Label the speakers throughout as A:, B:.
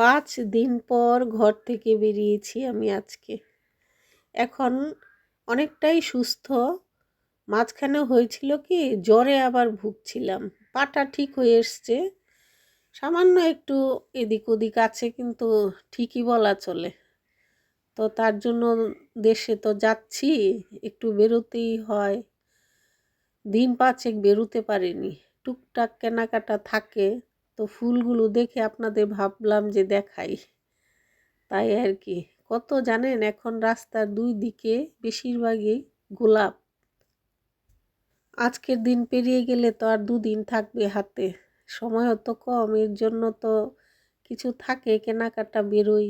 A: পাঁচ দিন পর ঘর থেকে বেরিয়েছি আমি আজকে। এখন অনেকটাই সুস্থ। মাঝখানে হয়েছিল কি, জ্বরে আবার ভুগছিলাম। পাটা ঠিক হয়ে এসছে। সামান্য একটু এদিক ওদিক আছে, কিন্তু ঠিকই বলা চলে। তো তার জন্য দেশে তো যাচ্ছি, একটু বেরোতেই হয়। দিন পাঁচেক বেরোতে পারিনি। টুকটাক কেনাকাটা থাকে। তো ফুলগুলো দেখে আপনাদের ভাবলাম যে দেখাই। তাই আর কি। কত জানেন, এখন রাস্তার দুই দিকে বেশিরভাগই গোলাপ। আজকের দিন পেরিয়ে গেলে তো আর দুদিন থাকবে হাতে। সময় তো কম, এর জন্য তো কিছু থাকে, কেনাকাটা বেরোই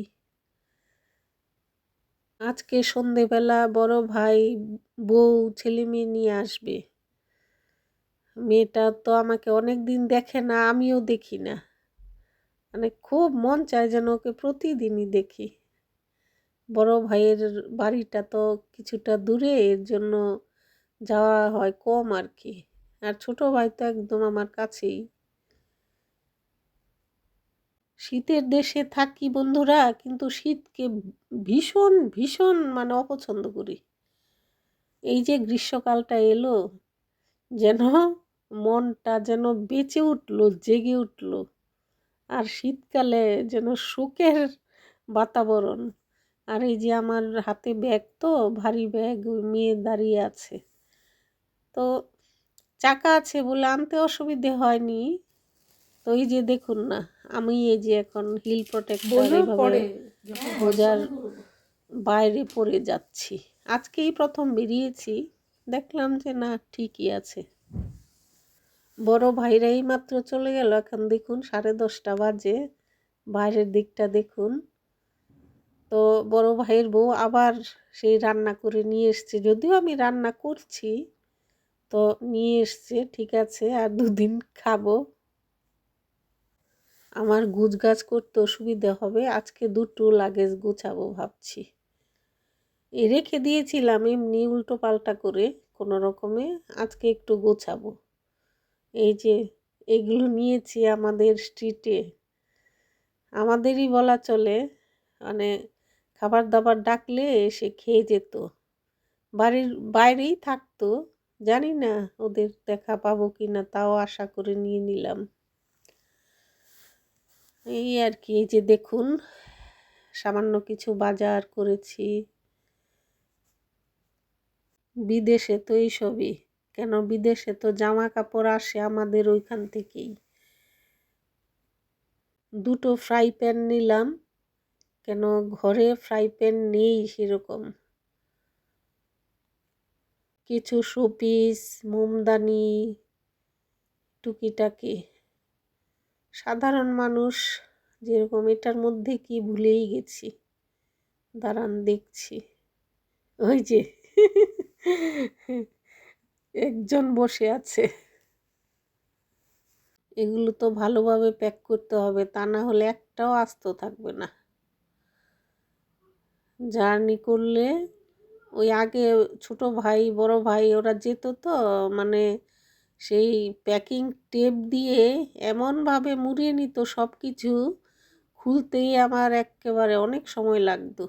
A: আজকে সন্ধেবেলা বড় ভাই বউ ছেলে মেয়ে নিয়ে আসবে। মেয়েটা তো আমাকে অনেক দিন দেখে না, আমিও দেখি না। মানে খুব মন চায় যেন ওকে প্রতিদিনই দেখি। বড় ভাইয়ের বাড়িটা তো কিছুটা দূরে, এর জন্য যাওয়া হয় কম আর কি। আর ছোট ভাই তো একদম আমার কাছেই। শীতের দেশে থাকি বন্ধুরা, কিন্তু শীতকে ভীষণ ভীষণ মানে অপছন্দ করি। এই যে গ্রীষ্মকালটা এলো, যেন মনটা যেন বেঁচে উঠল জেগে উঠল। আর শীতকালে যেন শোকের বাতাবরণ। আর এই যে আমার হাতে ব্যাগ তো ভারী ব্যাগ ওই মেয়ে দাঁড়িয়ে আছে। তো চাকা আছে বলে আনতে অসুবিধে হয়নি। তো এই যে দেখুন না আমি এই যে এখন হিল প্রোটেক্টর এভাবে বোঝার বাইরে পড়ে যাচ্ছি। আজকেই প্রথম বেরিয়েছি দেখলাম যে না ঠিকই আছে। বড় ভাইরাই মাত্র চলে গেল। এখন দেখুন, সাড়ে দশটা বাজে। বাইরের দিকটা দেখুন। তো বড় ভাইয়ের বউ আবার সেই রান্না করে নিয়ে এসছে। যদিও আমি রান্না করছি, তো নিয়ে এসছে, ঠিক আছে, আর দুদিন খাব। আমার গুছ গাছ করতে অসুবিধা হবে, আজকে দুটো লাগেজ গুছাবো ভাবছি। রেখে দিয়েছিলাম এমনি উল্টো পাল্টা করে, কোনো রকমে আজকে একটু গোছাবো। এই যে, এগুলো নিয়েছি আমাদের স্ট্রিটে আমাদেরই বলা চলে মানে খাবার দাবার ডাকলে এসে খেয়ে যেত। বাড়ির বাইরেই থাকতো, জানি না ওদের দেখা পাবো কি না তাও আশা করে নিয়ে নিলাম। এই আর কি, এই যে দেখুন, সামান্য কিছু বাজার করেছি। বিদেশে তো এইসবই। কেন বিদেশে তো জামা কাপড় আসে আমাদের ওইখান থেকেই। দুটো ফ্রাই প্যান নিলাম, কেন ঘরে ফ্রাই প্যান নেই সেরকম। কিছু শোপিস, মোমদানি, টুকিটাকি। সাধারণ মানুষ যেরকম, এটার মধ্যে কি ভুলেই গেছি। দাঁড়ান দেখছি। ওই যে। একজন বসে আছে। এগুলো তো ভালোভাবে প্যাক করতে হবে, তা না হলে একটাও আস্ত থাকবে না। জার্নি করলে ওই আগে ছোট ভাই, বড় ভাই ওরা যেত তো মানে সেই প্যাকিং টেপ দিয়ে এমনভাবে মুড়িয়ে নিত সব কিছু খুলতেই আমার একেবারে অনেক সময় লাগতো।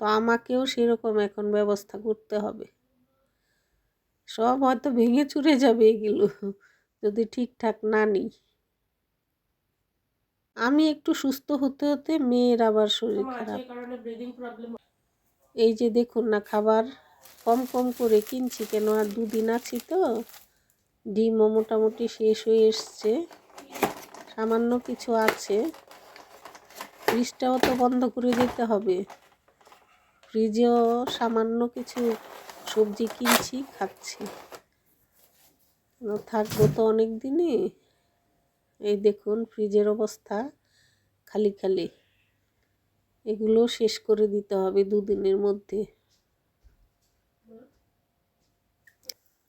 A: তো আমাকেও সেরকম এখন ব্যবস্থা করতে হবে। সব হয়তো ভেঙে চুরে যাবে এগুলো যদি ঠিকঠাক না নিই। আমি একটু সুস্থ হতে হতে মেয়ের আবার শরীর খারাপ। এই যে দেখুন না খাবার কম কম করে কিনছি কেন? আর দুদিন আছি তো ডিমও মোটামুটি শেষ হয়ে এসছে। সামান্য কিছু আছে। ফ্রিজটাও তো বন্ধ করে দিতে হবে। ফ্রিজেও সামান্য কিছু সবজি কিনছি, খাচ্ছি। থাকব তো অনেক দিনই এই দেখুন, ফ্রিজের অবস্থা খালি খালি। এগুলো শেষ করে দিতে হবে দুদিনের মধ্যে।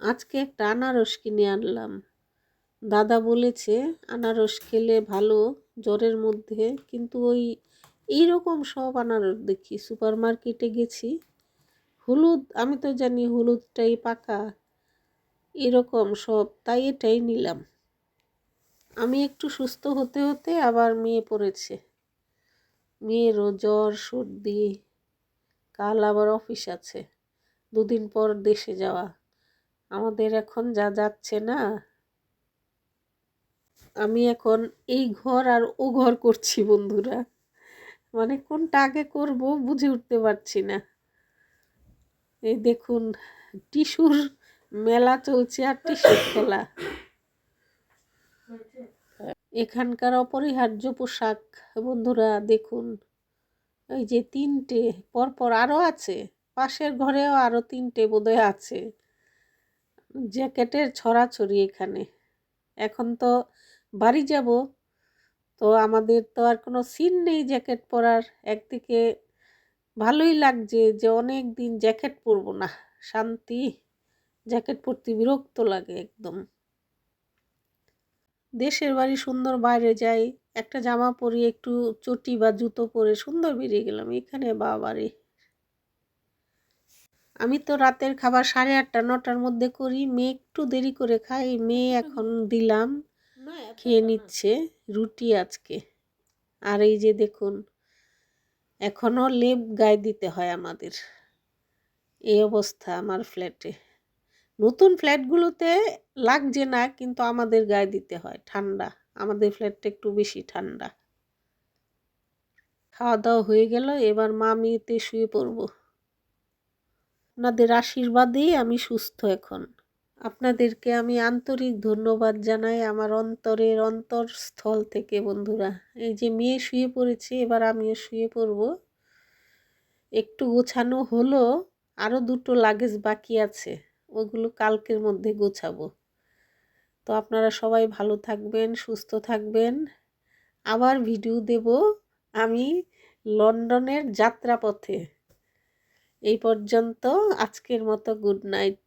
A: আজকে একটা আনারস কিনে আনলাম। দাদা বলেছে, আনারস খেলে ভালো জ্বরের মধ্যে, কিন্তু ওই এইরকম সব আনারস দেখি। সুপার মার্কেটে গেছি হলুদ, আমি তো জানি হলুদটাই পাকা। এরকম সব, তাই এটাই নিলাম। আমি একটু সুস্থ হতে হতে আবার মেয়ে পড়েছে। মেয়েরও জ্বর, সর্দি, কাল আবার অফিস আছে। দুদিন পর দেশে যাওয়া। আমাদের এখন যা যাচ্ছে না, আমি এখন এই ঘর আর ও ঘর করছি বন্ধুরা। মানে কোনটা আগে করব বুঝে উঠতে পারছি না। এই দেখুন, টিস্যুর মেলা চলছে আর টিস্যুর খেলা। এখানকার অপরিহার্য পোশাক, বন্ধুরা দেখুন, এই যে তিনটে, পরপর আরও আছে, পাশের ঘরেও আরও তিনটে বোধহয় আছে, জ্যাকেটের ছড়াছড়ি এখানে। এখন তো বাড়ি যাব, তো আমাদের তো আর কোনো সিন নেই জ্যাকেট পরার, একদিকে ভালোই লাগছে যে অনেক দিন জ্যাকেট পরবো না শান্তি। জ্যাকেট পরতে বিরক্ত লাগে একদম। দেশের বাড়ি সুন্দর বাইরে যাই একটা জামা পরি একটু চটি বা জুতো পরে সুন্দর বেরিয়ে গেলাম এখানে বাবারে। আমি তো রাতের খাবার সাড়ে আটটা নটার মধ্যে করি মেয়ে একটু দেরি করে খাই মেয়ে এখন দিলাম খেয়ে নিচ্ছে রুটি আজকে। আর এই যে দেখুন এখনও লেপ গায়ে দিতে হয় আমাদের। এই অবস্থা আমার ফ্ল্যাটে। নতুন ফ্ল্যাটগুলোতে লাগছে না, কিন্তু আমাদের গায়ে দিতে হয়, ঠান্ডা। আমাদের ফ্ল্যাটটা একটু বেশি ঠান্ডা। খাওয়া দাওয়া হয়ে গেল, এবার মামিতে শুয়ে পড়ব। আপনাদের আশীর্বাদেই আমি সুস্থ এখন। আপনাদেরকে আমি আন্তরিক ধন্যবাদ জানাই আমার অন্তরের অন্তরস্থল থেকে, বন্ধুরা। এই যে মেয়ে শুয়ে পড়েছে, এবার আমিও শুয়ে পড়ব। একটু গোছানো হলো আরও দুটো লাগেজ বাকি আছে, ওগুলো কালকের মধ্যে গোছাবো। তো আপনারা সবাই ভালো থাকবেন, সুস্থ থাকবেন। আবার ভিডিও দেব আমি লন্ডনের যাত্রাপথে। এই পর্যন্ত আজকের মতো গুড নাইট